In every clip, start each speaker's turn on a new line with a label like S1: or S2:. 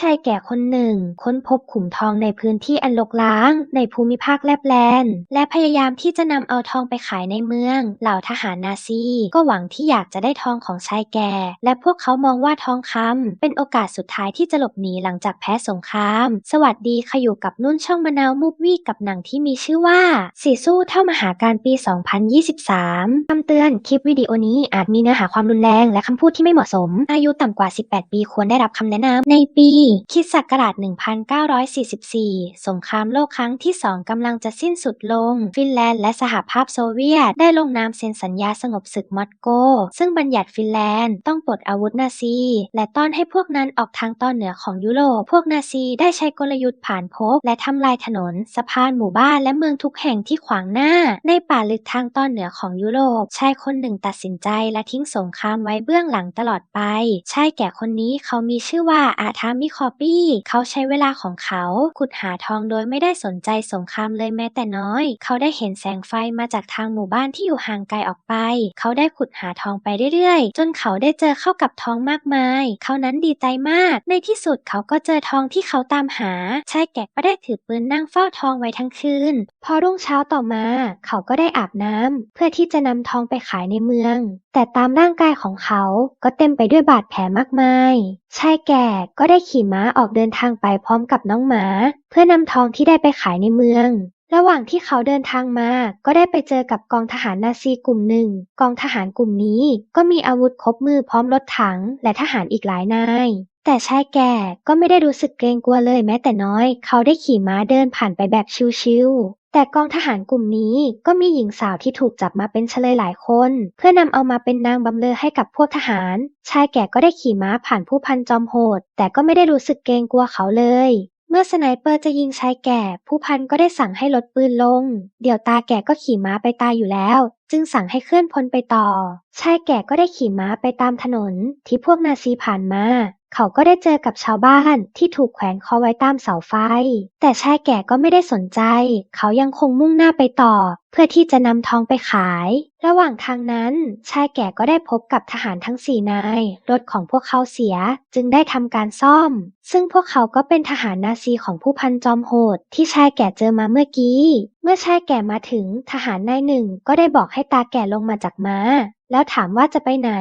S1: ชายแก่คนหนึ่ง ค้นพบขุมทองในพื้นที่อันรกร้าง ในภูมิภาคแลบแลนและพยายามที่จะนำเอาทองไปขายในเมือง เหล่าทหารนาซี ก็หวังที่อยากจะได้ทองของชายแก่ และพวกเขามองว่าทองคำเป็นโอกาสสุดท้ายที่จะหลบหนีหลังจากแพ้สงคราม สวัสดีค่ะอยู่กับนุ่นช่องมะนาวมูฟวี่กับหนังที่มีชื่อว่าสีสู้เท่ามหาการปี 2023คำเตือนคลิปวิดีโอนี้อาจมีเนื้อหาความรุนแรงและคำพูดที่ไม่เหมาะสม อายุต่ำกว่า 18 ปีควรได้รับคำแนะนำในปีคริดศักราช 1944 สงครามโลกครั้งที่2กำลังจะสิ้นสุดลง ฟินแลนด์และสหภาพโซเวียต ได้ลงนามเซ็นสัญญาสงบศึกมอสโก ซึ่งบัญญัติฟินแลนด์ต้องปลดอาวุธนาซี และต้อนให้พวกนั้นออกทางตอนเหนือของยุโรป พวกนาซีได้ใช้กลยุทธ์ผ่านพบ และทำลายถนน สะพานหมู่บ้านและเมืองทุกแห่งที่ขวางหน้า ในป่าลึกทางตอนเหนือของยุโรป ชายคนหนึ่งตัดสินใจและทิ้งสงครามไว้เบื้องหลังตลอดไป ชายแก่คนนี้เขามีชื่อว่าอาธามิคอปี้ เขาใช้เวลาของเขาขุดหาทองโดยไม่ได้สนใจสงครามเลยแม้แต่น้อย เขาได้เห็นแสงไฟมาจากทางหมู่บ้านที่อยู่ห่างไกลออกไป เขาได้ขุดหาทองไปเรื่อยๆ จนเขาได้เจอเข้ากับทองมากมาย เขานั้นดีใจมาก ในที่สุดเขาก็เจอทองที่เขาตามหา ชายแก่ก็ได้ถือปืนนั่งเฝ้าทองไว้ทั้งคืน พอรุ่งเช้าต่อมา เขาก็ได้อาบน้ำเพื่อที่จะนำทองไปขายในเมือง แต่ตามร่างกายของเขาก็เต็มไปด้วยบาดแผลมากมาย ชายแก่ก็ได้ขี่ม้าออกเดินทางไปพร้อมกับน้องหมา เพื่อนำทองที่ได้ไปขายในเมือง ระหว่างที่เขาเดินทางมา ก็ได้ไปเจอกับกองทหารนาซีกลุ่มหนึ่ง กองทหารกลุ่มนี้ก็มีอาวุธครบมือพร้อมรถถังและทหารอีกหลายนาย แต่ชายแก่ก็ไม่ได้รู้สึกเกรงกลัวเลยแม้แต่น้อย เขาได้ขี่ม้าเดินผ่านไปแบบชิวๆ แต่กองทหารกลุ่มนี้ก็มีหญิงสาวที่ถูกจับมาเป็นเฉลยหลายคน เพื่อนำเอามาเป็นนางบำเรอให้กับพวกทหาร ชายแก่ก็ได้ขี่ม้าผ่านผู้พันจอมโหด แต่ก็ไม่ได้รู้สึกเกรงกลัวเขาเลย เมื่อสไนเปอร์จะยิงชายแก่ ผู้พันก็ได้สั่งให้ลดปืนลง เดี๋ยวตาแก่ก็ขี่ม้าไปตายอยู่แล้วจึงสั่งให้เคลื่อนพลไปต่อ ชายแก่ก็ได้ขี่ม้าไปตามถนนที่พวกนาซีผ่านมา เขาก็ได้เจอกับชาวบ้านที่ถูกแขวนคอไว้ตามเสาไฟ แต่ชายแก่ก็ไม่ได้สนใจ เขายังคงมุ่งหน้าไปต่อ เพื่อที่จะนำทองไปขาย ระหว่างทางนั้น ชายแก่ก็ได้พบกับทหารทั้งสี่นาย รถของพวกเขาเสียจึงได้ทำการซ่อม ซึ่งพวกเขาก็เป็นทหารนาซีของผู้พันจอมโหด ที่ชายแก่เจอมาเมื่อกี้ เมื่อชายแก่มาถึงทหารนายหนึ่งก็ได้บอกให้ตาแก่ลงมาจากม้าแล้วถามว่าจะไปไหน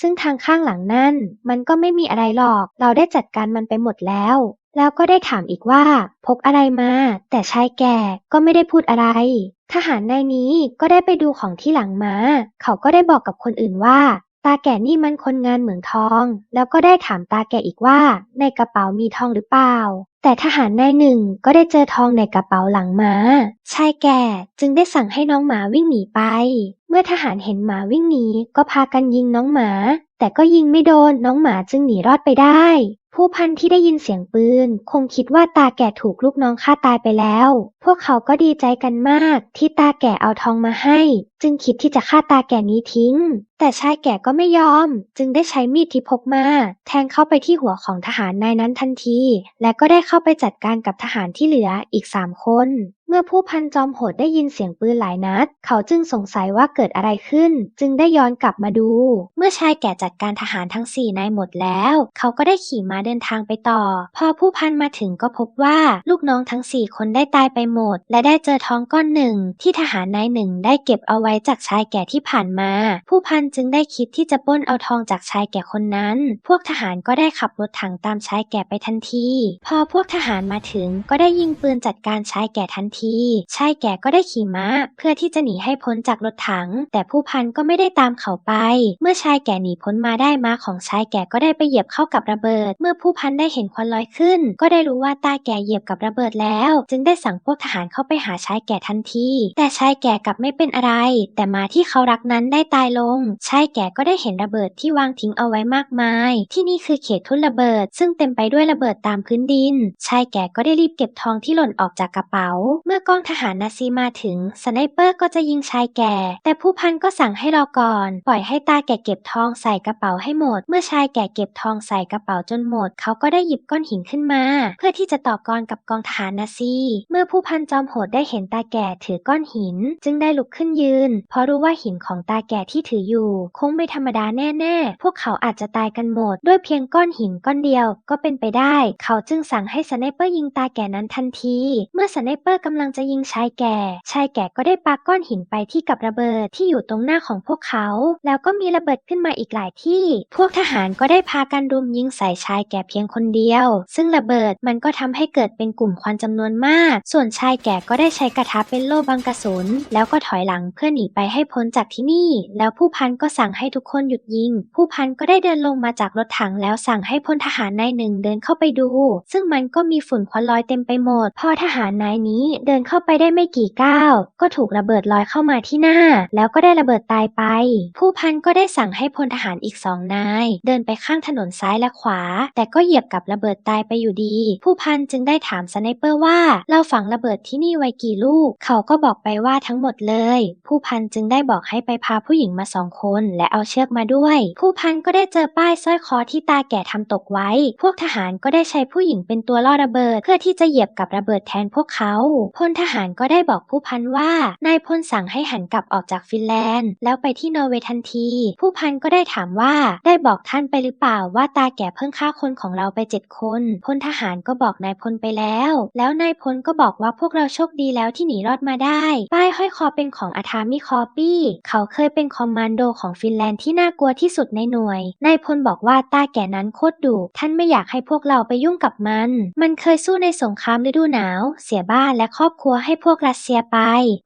S1: ซึ่งทางข้างหลังนั่น มันก็ไม่มีอะไรหรอก เราได้จัดการมันไปหมดแล้ว แล้วก็ได้ถามอีกว่า พกอะไรมา แต่ชายแก่ก็ไม่ได้พูดอะไร ทหารนายนี้ก็ได้ไปดูของที่หลังมา เขาก็ได้บอกกับคนอื่นว่า ตาแก่นี่มันคนงานเหมืองทอง แล้วก็ได้ถามตาแก่อีกว่า ในกระเป๋ามีทองหรือเปล่า แต่ทหารนายหนึ่งก็ได้เจอทองในกระเป๋าหลังมาชายแก่จึงได้สั่งให้น้องหมาวิ่งหนีไป เมื่อทหารเห็นหมาวิ่งหนีก็พากันยิงน้องหมา แต่ก็ยิงไม่โดนน้องหมาจึงหนีรอดไปได้ ผู้พันที่ได้ยินเสียงปืน คงคิดว่าตาแก่ถูกลูกน้องฆ่าตายไปแล้ว พวกเขาก็ดีใจกันมาก ที่ตาแก่เอาทองมาให้ จึงคิดที่จะฆ่าตาแก่นี้ทิ้ง แต่ชายแก่ก็ไม่ยอม จึงได้ใช้มีดที่พกมา แทงเข้าไปที่หัวของทหารนายนั้นทันที และก็ได้เข้าไปจัดการกับทหารที่เหลืออีกสามคน เมื่อผู้พันจอมโหดได้ยินเสียงปืนหลายนัด เขาจึงสงสัยว่าเกิดอะไรขึ้น จึงได้ย้อนกลับมาดู เมื่อชายแก่จัดการทหารทั้งสี่นายหมดแล้ว เขาก็ได้ขี่ม้าเดินทางไปต่อ พอผู้พันมาถึงก็พบว่าลูกน้องทั้งสี่คนได้ตายไปหมด และได้เจอทองก้อนหนึ่ง ที่ทหารนายหนึ่งได้เก็บเอาไว้จากชายแก่ที่ผ่านมา ผู้พันจึงได้คิดที่จะปล้นเอาทองจากชายแก่คนนั้น พวกทหารก็ได้ขับรถถังตามชายแก่ไปทันที พอพวกทหารมาถึงก็ได้ยิงปืนจัดการชายแก่ทันทีชายแก่ก็ได้ขี่ม้า เพื่อที่จะหนีให้พ้นจากรถถัง แต่ผู้พันก็ไม่ได้ตามเขาไป เมื่อชายแก่หนีพ้นมาได้ม้าของชายแก่ก็ได้ไปเหยียบเข้ากับระเบิด เมื่อผู้พันได้เห็นควันลอยขึ้น ก็ได้รู้ว่าตาแก่เหยียบกับระเบิดแล้ว จึงได้สั่งพวกทหารเข้าไปหาชายแก่ทันที แต่ชายแก่กลับไม่เป็นอะไร แต่ม้าที่เขารักนั้นได้ตายลง ชายแก่ก็ได้เห็นระเบิดที่วางทิ้งเอาไว้มากมาย ที่นี่คือเขตทุ่นระเบิด ซึ่งเต็มไปด้วยระเบิดตามพื้นดิน ชายแก่ก็ได้รีบเก็บทองที่หล่นออกจากกระเป๋าเมื่อกองทหารนาซีมาถึงสไนเปอร์ก็จะยิงชายแก่ แต่ผู้พันก็สั่งให้รอก่อน ปล่อยให้ตาแก่เก็บทองใส่กระเป๋าให้หมด เมื่อชายแก่เก็บทองใส่กระเป๋าจนหมด เขาก็ได้หยิบก้อนหินขึ้นมา เพื่อที่จะต่อกรกับกองทหารนาซี เมื่อผู้พันจอมโหดได้เห็นตาแก่ถือก้อนหิน จึงได้ลุกขึ้นยืน เพราะรู้ว่าหินของตาแก่ที่ถืออยู่ คงไม่ธรรมดาแน่ๆ พวกเขาอาจจะตายกันหมด ด้วยเพียงก้อนหินก้อนเดียวก็เป็นไปได้ เขาจึงสั่งให้สไนเปอร์ยิงตาแก่นั้นทันที เมื่อสไนเปอร์กำลังจะยิงชายแก่ ชายแก่ก็ได้ปาก้อนหินไปที่กับระเบิดที่อยู่ตรงหน้าของพวกเขา แล้วก็มีระเบิดขึ้นมาอีกหลายที่ พวกทหารก็ได้พากันรุมยิงใส่ชายแก่เพียงคนเดียว ซึ่งระเบิดมันก็ทำให้เกิดเป็นกลุ่มควันจำนวนมาก ส่วนชายแก่ก็ได้ใช้กระทะเป็นโล่บังกระสุน แล้วก็ถอยหลังเพื่อหนีไปให้พ้นจากที่นี่ แล้วผู้พันก็สั่งให้ทุกคนหยุดยิง ผู้พันก็ได้เดินลงมาจากรถถังแล้วสั่งให้พลทหารนายหนึ่งเดินเข้าไปดู ซึ่งมันก็มีฝุ่นควันลอยเต็มไปหมด พอทหารนายนี้เดินเข้าไปได้ไม่กี่ก้าว ก็ถูกระเบิดลอยเข้ามาที่หน้า แล้วก็ได้ระเบิดตายไป ผู้พันก็ได้สั่งให้พลทหารอีกสองนาย เดินไปข้างถนนซ้ายและขวา แต่ก็เหยียบกับระเบิดตายไปอยู่ดี ผู้พันจึงได้ถามสไนเปอร์ว่า เราฝังระเบิดที่นี่ไว้กี่ลูก เขาก็บอกไปว่าทั้งหมดเลย ผู้พันจึงได้บอกให้ไปพาผู้หญิงมาสองคน และเอาเชือกมาด้วย ผู้พันก็ได้เจอป้ายสร้อยคอที่ตาแก่ทำตกไว้ พวกทหารก็ได้ใช้ผู้หญิงเป็นตัวล่อระเบิด เพื่อที่จะเหยียบกับระเบิดแทนพวกเขาพลทหารก็ได้บอกผู้พันว่านายพลสั่งให้หันกลับออกจากฟินแลนด์ แล้วไปที่นอร์เวย์ทันที ผู้พันก็ได้ถามว่าได้บอกท่านไปหรือเปล่าว่าตาแก่เพิ่งฆ่าคนของเราไปเจ็ดคนพลทหารก็บอกนายพลไปแล้ว แล้วนายพลก็บอกว่าพวกเราโชคดีแล้วที่หนีรอดมาได้ ป้ายห้อยคอเป็นของอาธามิคอปี้ เขาเคยเป็นคอมมานโดของฟินแลนด์ที่น่ากลัวที่สุดในหน่วย นายพลบอกว่าตาแก่นั้นโคตรดุท่านไม่อยากให้พวกเราไปยุ่งกับมัน มันเคยสู้ในสงครามฤดูหนาว เสียบ้านและครอบครัวให้พวกรัสเซียไป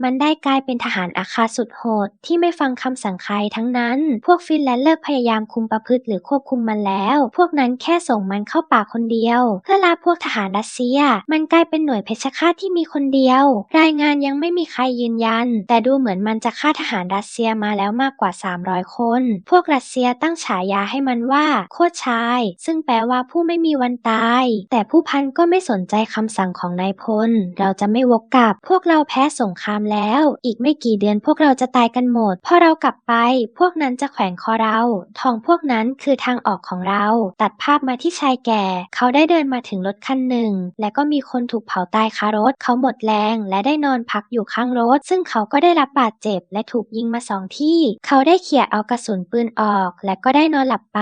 S1: มันได้กลายเป็นทหารอาคาสุดโหดที่ไม่ฟังคำสั่งใครทั้งนั้น พวกฟินแลนด์เลิกพยายามคุมประพฤติหรือควบคุมมันแล้ว พวกนั้นแค่ส่งมันเข้าป่าคนเดียว เพื่อลาพวกทหารรัสเซีย มันกลายเป็นหน่วยเพชฌฆาตที่มีคนเดียว รายงานยังไม่มีใครยืนยัน แต่ดูเหมือนมันจะฆ่าทหารรัสเซียมาแล้วมากกว่า 300 คน พวกรัสเซียตั้งฉายาให้มันว่าโคตรชาย ซึ่งแปลว่าผู้ไม่มีวันตาย แต่ผู้พันก็ไม่สนใจคำสั่งของนายพล เราจะไม่วกกลับ พวกเราแพ้สงครามแล้ว อีกไม่กี่เดือนพวกเราจะตายกันหมด พอเรากลับไป พวกนั้นจะแขวนคอเรา ทองพวกนั้นคือทางออกของเรา ตัดภาพมาที่ชายแก่ เขาได้เดินมาถึงรถคันหนึ่ง และก็มีคนถูกเผาตายคารถ เขาหมดแรงและได้นอนพักอยู่ข้างรถ ซึ่งเขาก็ได้รับบาดเจ็บ และถูกยิงมาสองที่ เขาได้เขี่ยเอากระสุนปืนออก และก็ได้นอนหลับไป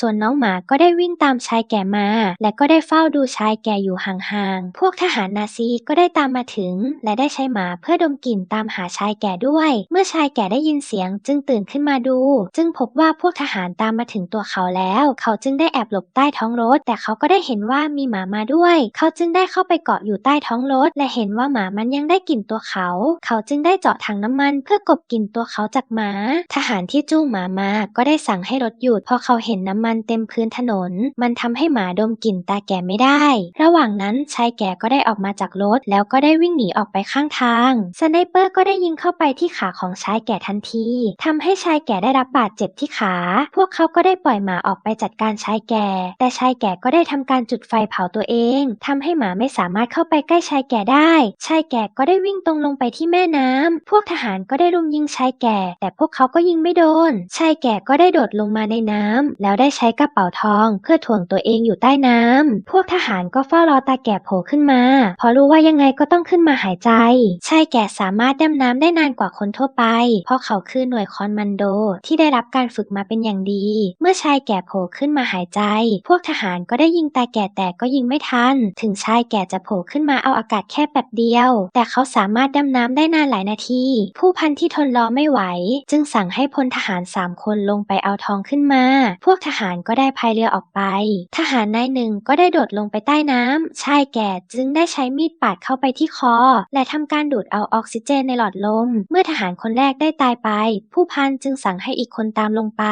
S1: ส่วนน้องหมาก็ได้วิ่งตามชายแก่มา และก็ได้เฝ้าดูชายแก่อยู่ห่างๆ พวกทหารนาซีก็ได้ตามมาถึง และได้ใช้หมาเพื่อดมกลิ่นตามหาชายแก่ด้วย เมื่อชายแก่ได้ยินเสียงจึงตื่นขึ้นมาดู จึงพบว่าพวกทหารตามมาถึงตัวเขาแล้ว เขาจึงได้แอบหลบใต้ท้องรถ แต่เขาก็ได้เห็นว่ามีหมามาด้วย เขาจึงได้เข้าไปเกาะอยู่ใต้ท้องรถ และเห็นว่าหมามันยังได้กลิ่นตัวเขา เขาจึงได้เจาะถังน้ำมันเพื่อกบกลิ่นตัวเขาจากหมา ทหารที่จูงหมามาก็ได้สั่งให้รถหยุดพราะเขาเห็นน้ำมันเต็มพื้นถนน มันทำให้หมาดมกลิ่นตาแก่ไม่ได้ ระหว่างนั้นชายแก่ก็ได้ออกมาจากรถแล้วก็ได้วิ่งหนีออกไปข้างทาง สไนเปอร์ก็ได้ยิงเข้าไปที่ขาของชายแก่ทันทีทำให้ชายแก่ได้รับบาดเจ็บที่ขา พวกเขาก็ได้ปล่อยหมาออกไปจัดการชายแก่ แต่ชายแก่ก็ได้ทำการจุดไฟเผาตัวเองทำให้หมาไม่สามารถเข้าไปใกล้ชายแก่ได้ ชายแก่ก็ได้วิ่งตรงลงไปที่แม่น้ำพวกทหารก็ได้รุมยิงชายแก่ แต่พวกเขาก็ยิงไม่โดน ชายแก่ก็ได้โดดลงมาในน้ำแล้วได้ใช้กระเป๋าทอง เพื่อถ่วงตัวเองอยู่ใต้น้ำพวกทหารก็เฝ้ารอตาแก่โผล่ขึ้นมา เพราะรู้ว่ายังไงก็ต้องขึ้นมาหายใจ ชายแก่สามารถดำน้ำได้นานกว่าคนทั่วไป เพราะเขาคือหน่วยคอนมันโด ที่ได้รับการฝึกมาเป็นอย่างดี เมื่อชายแก่โผล่ขึ้นมาหายใจ พวกทหารก็ได้ยิงตาแก่แต่ก็ยิงไม่ทัน ถึงชายแก่จะโผล่ขึ้นมาเอาอากาศแค่แป๊บเดียว แต่เขาสามารถดำน้ำได้นานหลายนาที ผู้พันที่ทนรอไม่ไหว จึงสั่งให้พลทหารสามคนลงไปเอาทองขึ้นมา พวกทหารก็ได้พายเรือออกไป ทหารนายหนึ่งก็ได้โดดลงไปใต้น้ำชายแก่จึงได้ใช้มีดปาดเข้าไปที่คอ และทำการดูดเอาออกซิเจนในหลอดลม เมื่อทหารคนแรกได้ตายไป ผู้พันจึงสั่งให้อีกคนตามลงไป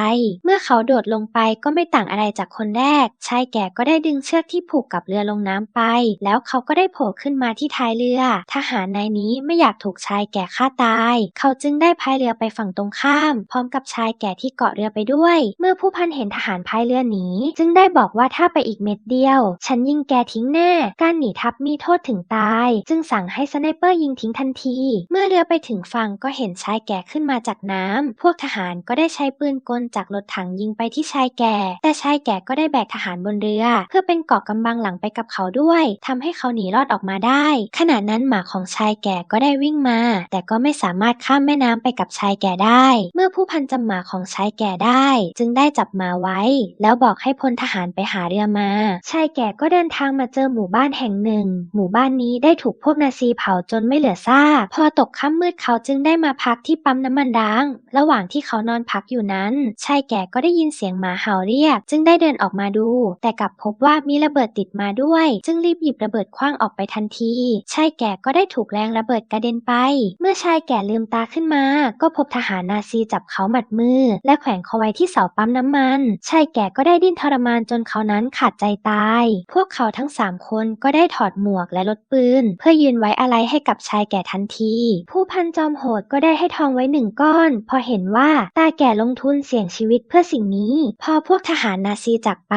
S1: เมื่อเขาโดดลงไปก็ไม่ต่างอะไรจากคนแรกชายแก่ก็ได้ดึงเชือกที่ผูกกับเรือลงน้ำไป แล้วเขาก็ได้โผล่ขึ้นมาที่ท้ายเรือ ทหารนายนี้ไม่อยากถูกชายแก่ฆ่าตาย เขาจึงได้พายเรือไปฝั่งตรงข้าม พร้อมกับชายแก่ที่เกาะเรือไปด้วย เมื่อผู้พันเห็นทหารพายเรือหนีจึงได้บอกว่าถ้าไปอีกเม็ดเดียว ฉันยิงแกทิ้งแน่ การหนีทัพมีโทษถึงตาย จึงสั่งให้สไนเปอร์ยิงทิ้งทันที เมื่อเรือไปถึงฝั่งก็เห็นชายแก่ขึ้นมาจากน้ำ พวกทหารก็ได้ใช้ปืนกลจากรถถังยิงไปที่ชายแก่ แต่ชายแก่ก็ได้แบกทหารบนเรือ เพื่อเป็นเกาะกำบังหลังไปกับเขาด้วยทำให้เขาหนีรอดออกมาได้ ขณะนั้นหมาของชายแก่ก็ได้วิ่งมา แต่ก็ไม่สามารถข้ามแม่น้ำไปกับชายแก่ได้ เมื่อผู้พันจำหมาของชายแก่ได้ จึงได้จับหมาไว้ แล้วบอกให้พลทหารไปหาเรือมา ชายแก่ก็เดินทางมาเจอหมู่บ้านแห่งหนึ่ง หมู่บ้านนี้ได้ถูกพวกนาซีเผาจนไม่เหลือซาก พอตกค่ำมืดเขาจึงได้มาพักที่ปั๊มน้ำมันร้าง ระหว่างที่เขานอนพักอยู่นั้นชายแก่ก็ได้ยินเสียงหมาเห่าเรียก จึงได้เดินออกมาดู แต่กลับพบว่ามีระเบิดติดมาด้วย จึงรีบหยิบระเบิดคว้างออกไปทันทีชายแก่ก็ได้ถูกแรงระเบิดกระเด็นไป เมื่อชายแก่ลืมตาขึ้นมา ก็พบทหารนาซีจับเขาหมัดมือ และแขวนเขาไว้ที่เสาปั๊มน้ำมันชายแก่ก็ได้ดิ้นทรมานจนเขานั้นขาดใจตาย พวกเขาทั้งสามคนก็ได้ถอดหมวกและลดปืน เพื่อยืนไว้อะไรให้กับชายแก่ทันที ผู้พันจอมโหดก็ได้ให้ทองไว้หนึ่งก้อน พอเห็นว่าตาแก่ลงทุนเสี่ยงชีวิตเพื่อสิ่งนี้ พอพวกทหารนาซีจากไป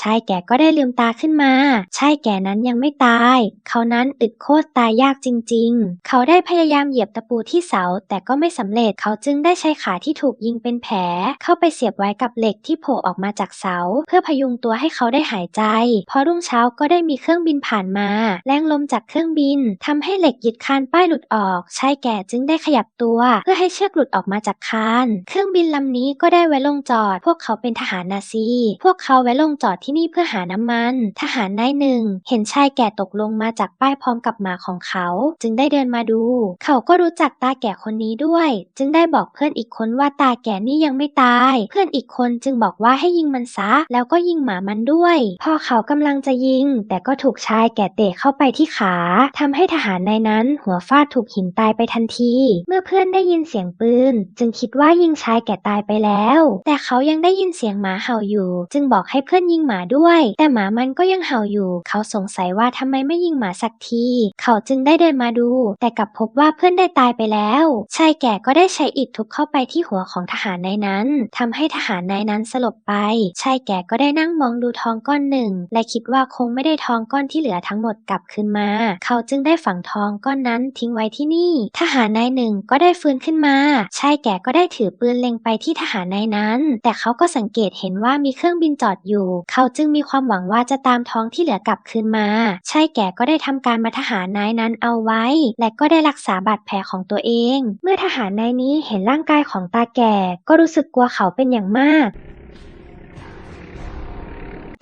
S1: ชายแก่ก็ได้ลืมตาขึ้นมา ชายแก่นั้นยังไม่ตาย เขานั้นอึดโคตรตายยากจริง ๆ เขาได้พยายามเหยียบตะปูที่เสา แต่ก็ไม่สำเร็จเขาจึงได้ใช้ขาที่ถูกยิงเป็นแผล เข้าไปเสียบไว้กับเหล็กที่โผล่ออกมาจากเสา เพื่อพยุงตัวให้เขาได้หายใจ พอรุ่งเช้าก็ได้มีเครื่องบินผ่านมา แรงลมจากเครื่องบินทำให้เหล็กยึดคานป้ายหลุดออก ชายแก่จึงได้ขยับตัว เพื่อให้เชือกหลุดออกมาจากคาน เครื่องบินลำนี้ก็ได้ไว้ลงจอด พวกเขาเป็นทหารนาซี พวกเขาไว้ลงจอดที่นี่เพื่อหาน้ำมัน ทหารนายหนึ่ง เห็นชายแก่ตกลงมาจากป้ายพร้อมกับหมาของเขา จึงได้เดินมาดู เขาก็รู้จักตาแก่คนนี้ด้วย จึงได้บอกเพื่อนอีกคนว่าตาแก่นี่ยังไม่ตาย เพื่อนอีกคนจึงบอกว่าให้ยิงมันซะ แล้วก็ยิงหมามันด้วย พอเขากำลังจะยิง แต่ก็ถูกชายแก่เตะเข้าไปที่ขาทำำให้ทหารนายนั้นหัวฟาดถูกหินตายไปทันที เมื่อเพื่อนได้ยินเสียงปืน จึงคิดว่ายิงชายแก่ตายไปแล้ว แต่เขายังได้ยินเสียงหมาเห่าอยู่ จึงบอกให้เพื่อนยิงหมาด้วย แต่หมามันก็ยังเห่าอยู่ เขาสงสัยว่าทำไมไม่ยิงหมาสักที เขาจึงได้เดินมาดู แต่กลับพบว่าเพื่อนได้ตายไปแล้วชายแก่ก็ได้ใช้อิฐทุบเข้าไปที่หัวของทหารนายนั้นทำให้ทหารนายนั้นสลบไปชายแก่ก็ได้นั่งมองดูทองก้อนหนึ่ง และคิดว่าคงไม่ได้ทองก้อนที่เหลือทั้งหมดกลับคืนมา เขาจึงได้ฝังทองก้อนนั้นทิ้งไว้ที่นี่ ทหารนายหนึ่งก็ได้ฟื้นขึ้นมา ชายแก่ก็ได้ถือปืนเล็งไปที่ทหารนายนั้น แต่เขาก็สังเกตเห็นว่ามีเครื่องบินจอดอยู่ เขาจึงมีความหวังว่าจะตามทองที่เหลือกลับคืนมา ชายแก่ก็ได้ทำการมาทหารนายนั้นเอาไว้ และก็ได้รักษาบาดแผลของตัวเอง เมื่อทหารนายนี้เห็นร่างกายของตาแก่ ก็รู้สึกกลัวเขาเป็นอย่างมาก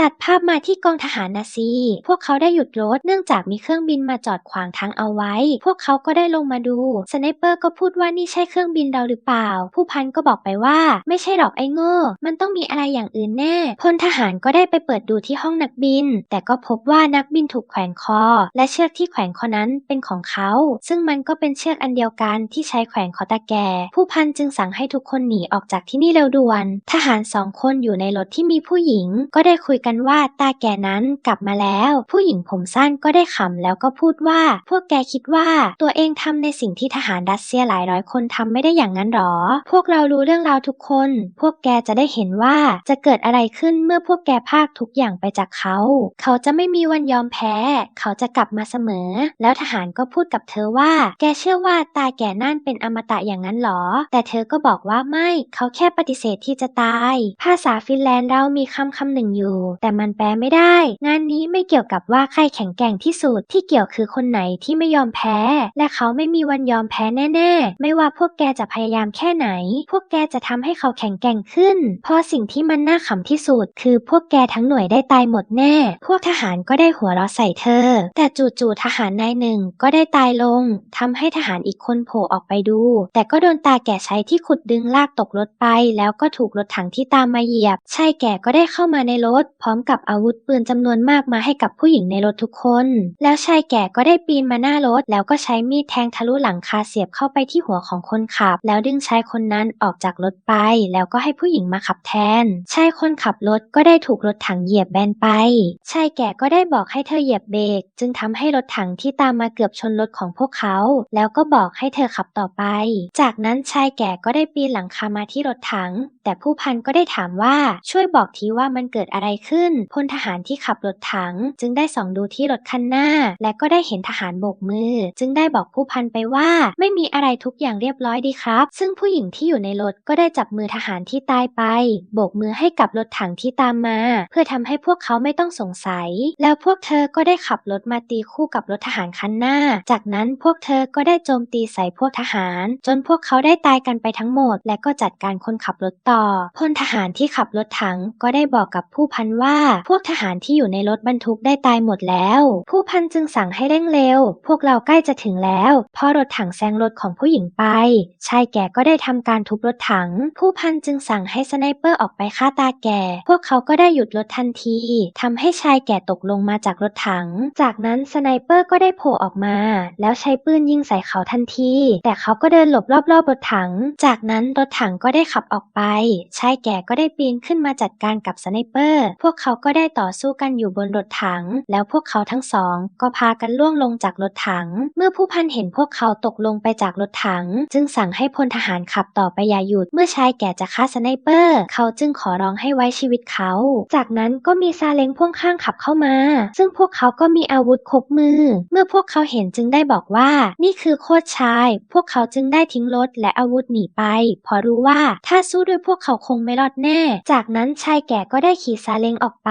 S1: ตัดภาพมาที่กองทหารนาซี พวกเขาได้หยุดรถเนื่องจากมีเครื่องบินมาจอดขวางทางเอาไว้ พวกเขาก็ได้ลงมาดู สไนเปอร์ก็พูดว่านี่ใช่เครื่องบินเราหรือเปล่า ผู้พันก็บอกไปว่า ไม่ใช่หรอกไอ้โง่ มันต้องมีอะไรอย่างอื่นแน่ พลทหารก็ได้ไปเปิดดูที่ห้องนักบิน แต่ก็พบว่านักบินถูกแขวนคอ และเชือกที่แขวนคอนั้นเป็นของเขา ซึ่งมันก็เป็นเชือกอันเดียวกันที่ใช้แขวนคอตาแก่ ผู้พันจึงสั่งให้ทุกคนหนีออกจากที่นี่เร็วด่วน ทหารสองคนอยู่ในรถที่มีผู้หญิง ก็ได้คุยกันว่าตาแก่นั้นกลับมาแล้ว ผู้หญิงผมสั้นก็ได้ขำแล้วก็พูดว่า พวกแกคิดว่าตัวเองทำในสิ่งที่ทหารรัสเซียหลายร้อยคนทำไม่ได้อย่างนั้นหรอ พวกเรารู้เรื่องราวทุกคน พวกแกจะได้เห็นว่าจะเกิดอะไรขึ้นเมื่อพวกแกภาคทุกอย่างไปจากเขา เขาจะไม่มีวันยอมแพ้ เขาจะกลับมาเสมอ แล้วทหารก็พูดกับเธอว่า แกเชื่อว่าตาแก่นั่นเป็นอมตะอย่างนั้นหรอ แต่เธอก็บอกว่าไม่ เขาแค่ปฏิเสธที่จะตาย ภาษาฟินแลนด์เรามีคำคำหนึ่งอยู่แต่มันแปลไม่ได้ งานนี้ไม่เกี่ยวกับว่าใครแข็งแกร่งที่สุด ที่เกี่ยวคือคนไหนที่ไม่ยอมแพ้ และเขาไม่มีวันยอมแพ้แน่ๆ ไม่ว่าพวกแกจะพยายามแค่ไหน พวกแกจะทำให้เขาแข็งแกร่งขึ้นพราะสิ่งที่มันน่าขำที่สุด คือพวกแกทั้งหน่วยได้ตายหมดแน่ พวกทหารก็ได้หัวเราะใส่เธอ แต่จู่ๆทหารนายหนึ่งก็ได้ตายลงทำให้ทหารอีกคนโผล่ออกไปดู แต่ก็โดนตาแก่ใช้ที่ขุดดึงลากตกรถไป แล้วก็ถูกรถถังที่ตามมาเหยียบ ชายแก่ก็ได้เข้ามาในรถพร้อมกับอาวุธปืนจำนวนมากมาให้กับผู้หญิงในรถทุกคน แล้วชายแก่ก็ได้ปีนมาหน้ารถ แล้วก็ใช้มีดแทงทะลุหลังคาเสียบเข้าไปที่หัวของคนขับ แล้วดึงชายคนนั้นออกจากรถไป แล้วก็ให้ผู้หญิงมาขับแทน ชายคนขับรถก็ได้ถูกรถถังเหยียบแบนไป ชายแก่ก็ได้บอกให้เธอเหยียบเบรกจึงทำให้รถถังที่ตามมาเกือบชนรถของพวกเขา แล้วก็บอกให้เธอขับต่อไป จากนั้นชายแก่ก็ได้ปีนหลังคามาที่รถถัง แต่ผู้พันก็ได้ถามว่าช่วยบอกทีว่ามันเกิดอะไรขึ้น พลทหารที่ขับรถถัง จึงได้ส่องดูที่รถคันหน้า และก็ได้เห็นทหารโบกมือ จึงได้บอกผู้พันไปว่า ไม่มีอะไรทุกอย่างเรียบร้อยดีครับ ซึ่งผู้หญิงที่อยู่ในรถก็ได้จับมือทหารที่ตายไป โบกมือให้กับรถถังที่ตามมา เพื่อทำให้พวกเขาไม่ต้องสงสัย แล้วพวกเธอก็ได้ขับรถมาตีคู่กับรถทหารคันหน้า จากนั้นพวกเธอก็ได้โจมตีใส่พวกทหาร จนพวกเขาได้ตายกันไปทั้งหมด และก็จัดการคนขับรถต่อพลทหารที่ขับรถถังก็ได้บอกกับผู้พันว่า พวกทหารที่อยู่ในรถบรรทุกได้ตายหมดแล้ว ผู้พันจึงสั่งให้เร่งเร็ว พวกเราใกล้จะถึงแล้วพอรถถังแซงรถของผู้หญิงไป ชายแก่ก็ได้ทำการทุบรถถัง ผู้พันจึงสั่งให้สไนเปอร์ออกไปฆ่าตาแก่ พวกเขาก็ได้หยุดรถทันทีทำให้ชายแก่ตกลงมาจากรถถัง จากนั้นสไนเปอร์ก็ได้โผล่ออกมา แล้วใช้ปืนยิงใส่เขาทันที แต่เขาก็เดินหลบรอบๆรถถัง จากนั้นรถถังก็ได้ขับออกไปชายแก่ก็ได้ปีนขึ้นมาจัดการกับสไนเปอร์ พวกเขาก็ได้ต่อสู้กันอยู่บนรถถัง แล้วพวกเขาทั้งสอง ก็พากันล่วงลงจากรถถัง เมื่อผู้พันเห็นพวกเขาตกลงไปจากรถถัง จึงสั่งให้พลทหารขับต่อไปอย่าหยุด เมื่อชายแก่จะฆ่าสไนเปอร์ เขาจึงขอร้องให้ไว้ชีวิตเขา จากนั้นก็มีซาเล้งพ่วงข้างขับเข้ามา ซึ่งพวกเขาก็มีอาวุธครบมือ เมื่อพวกเขาเห็นจึงได้บอกว่า นี่คือโคตรชาย พวกเขาจึงได้ทิ้งรถและอาวุธหนีไปเพราะรู้ว่าถ้าสู้ด้วยพวกเขาคงไม่รอดแน่ จากนั้นชายแก่ก็ได้ขี่ซาเล้งออกไป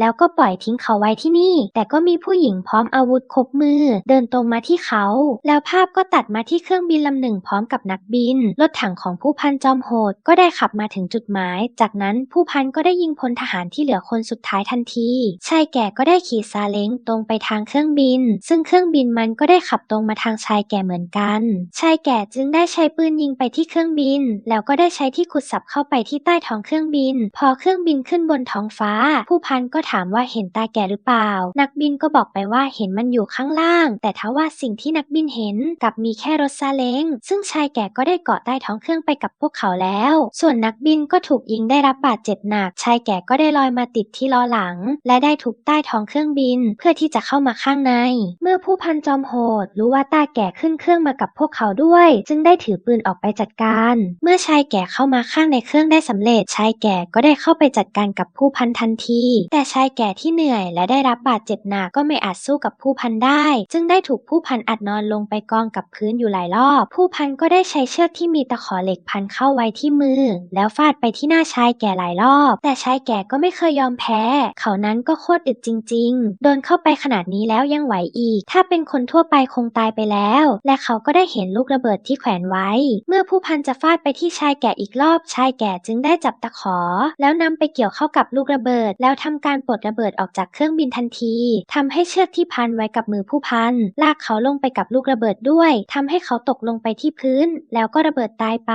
S1: แล้วก็ปล่อยทิ้งเขาไว้ที่นี่ แต่ก็มีผู้หญิงพร้อมอาวุธครบมือ เดินตรงมาที่เขา แล้วภาพก็ตัดมาที่เครื่องบินลำหนึ่งพร้อมกับนักบิน รถถังของผู้พันจอมโหดก็ได้ขับมาถึงจุดหมาย จากนั้นผู้พันก็ได้ยิงพลทหารที่เหลือคนสุดท้ายทันทีชายแก่ก็ได้ขี่ซาเล้งตรงไปทางเครื่องบิน ซึ่งเครื่องบินมันก็ได้ขับตรงมาทางชายแก่เหมือนกัน ชายแก่จึงได้ใช้ปืนยิงไปที่เครื่องบิน แล้วก็ได้ใช้ที่ขุดสับเข้าไปที่ใต้ท้องเครื่องบิน พอเครื่องบินขึ้นบนท้องฟ้า ผู้พันก็ถามว่าเห็นตาแก่หรือเปล่า นักบินก็บอกไปว่าเห็นมันอยู่ข้างล่าง แต่ทว่าสิ่งที่นักบินเห็นกลับมีแค่รถซาเล้งซึ่งชายแก่ก็ได้เกาะใต้ท้องเครื่องไปกับพวกเขาแล้ว ส่วนนักบินก็ถูกยิงได้รับบาดเจ็บหนัก ชายแก่ก็ได้ลอยมาติดที่ล้อหลัง และได้ถูกใต้ท้องเครื่องบิน เพื่อที่จะเข้ามาข้างใน เมื่อผู้พันจอมโหด รู้ว่าตาแก่ขึ้นเครื่องมากับพวกเขาด้วย จึงได้ถือปืนออกไปจัดการ เมื่อชายแก่เข้ามาข้างในเครื่องได้สำเร็จชายแก่ก็ได้เข้าไปจัดการกับผู้พันทันที แต่ชายแก่ที่เหนื่อยและได้รับบาดเจ็บหนักก็ไม่อาจสู้กับผู้พันได้ จึงได้ถูกผู้พันอัดนอนลงไปกองกับพื้นอยู่หลายรอบ ผู้พันก็ได้ใช้เชือกที่มีตะขอเหล็กพันเข้าไว้ที่มือ แล้วฟาดไปที่หน้าชายแก่หลายรอบ แต่ชายแก่ก็ไม่เคยยอมแพ้ เขานั้นก็โคตรอึดจริง ๆ โดนเข้าไปขนาดนี้แล้วยังไหวอีก ถ้าเป็นคนทั่วไปคงตายไปแล้ว และเขาก็ได้เห็นลูกระเบิดที่แขวนไว้ เมื่อผู้พันจะฟาดไปที่ชายแก่อีกรอบชายแก่จึงได้จับตะขอ แล้วนำไปเกี่ยวเข้ากับลูกระเบิด แล้วทำการปลดระเบิดออกจากเครื่องบินทันทีทำให้เชือกที่พันไว้กับมือผู้พัน ลากเขาลงไปกับลูกระเบิดด้วยทำให้เขาตกลงไปที่พื้น แล้วก็ระเบิดตายไป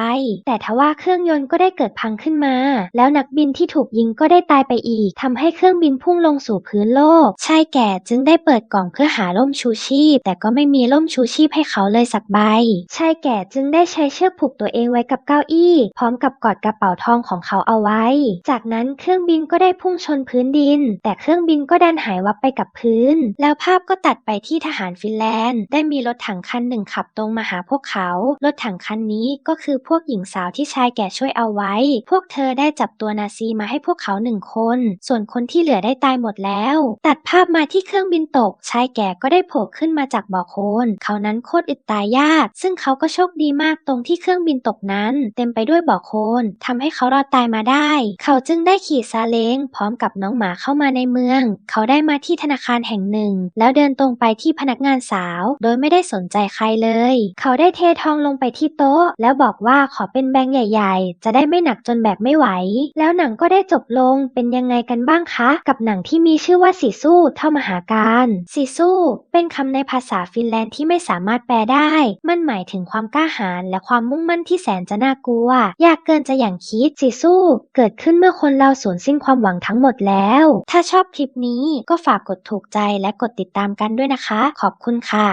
S1: แต่ทว่าเครื่องยนต์ก็ได้เกิดพังขึ้นมา แล้วนักบินที่ถูกยิงก็ได้ตายไปอีกทำให้เครื่องบินพุ่งลงสู่พื้นโลกชายแก่จึงได้เปิดกล่องเพื่อหาร่มชูชีพ แต่ก็ไม่มีร่มชูชีพให้เขาเลยสักใบชายแก่จึงได้ใช้เชือกผูกตัวเองไว้กับเก้าอี้ พร้อมกับกอดกระเป๋าทองของเขาเอาไว้ จากนั้นเครื่องบินก็ได้พุ่งชนพื้นดิน แต่เครื่องบินก็ดันหายวับไปกับพื้น แล้วภาพก็ตัดไปที่ทหารฟินแลนด์ ได้มีรถถังคันหนึ่งขับตรงมาหาพวกเขา รถถังคันนี้ก็คือพวกหญิงสาวที่ชายแก่ช่วยเอาไว้ พวกเธอได้จับตัวนาซีมาให้พวกเขาหนึ่งคน ส่วนคนที่เหลือได้ตายหมดแล้ว ตัดภาพมาที่เครื่องบินตก ชายแก่ก็ได้โผล่ขึ้นมาจากบ่อโคลนเขานั้นโคตรอึดตายยาก ซึ่งเขาก็โชคดีมากตรงที่เครื่องบินตกนั้น เต็มไปด้วยบ่อโคลนทำให้เขารอดตายมาได้ เขาจึงได้ขี่ซาเล้งพร้อมกับน้องหมาเข้ามาในเมือง เขาได้มาที่ธนาคารแห่งหนึ่ง แล้วเดินตรงไปที่พนักงานสาว โดยไม่ได้สนใจใครเลย เขาได้เททองลงไปที่โต๊ะ แล้วบอกว่าขอเป็นแบงค์ใหญ่ ๆ จะได้ไม่หนักจนแบกไม่ไหว แล้วหนังก็ได้จบลงเป็นยังไงกันบ้างคะ กับหนังที่มีชื่อว่าสีสู้เท่ามหาการสีสู้ เป็นคำในภาษาฟินแลนด์ที่ไม่สามารถแปลได้ มันหมายถึงความกล้าหาญและความมุ่งมั่นที่แสนจะน่ากลัว ยากเกินจะอย่างคิดสิสู้ เกิดขึ้นเมื่อคนเราสูญสิ้นความหวังทั้งหมดแล้ว ถ้าชอบคลิปนี้ก็ฝากกดถูกใจและกดติดตามกันด้วยนะคะ ขอบคุณค่ะ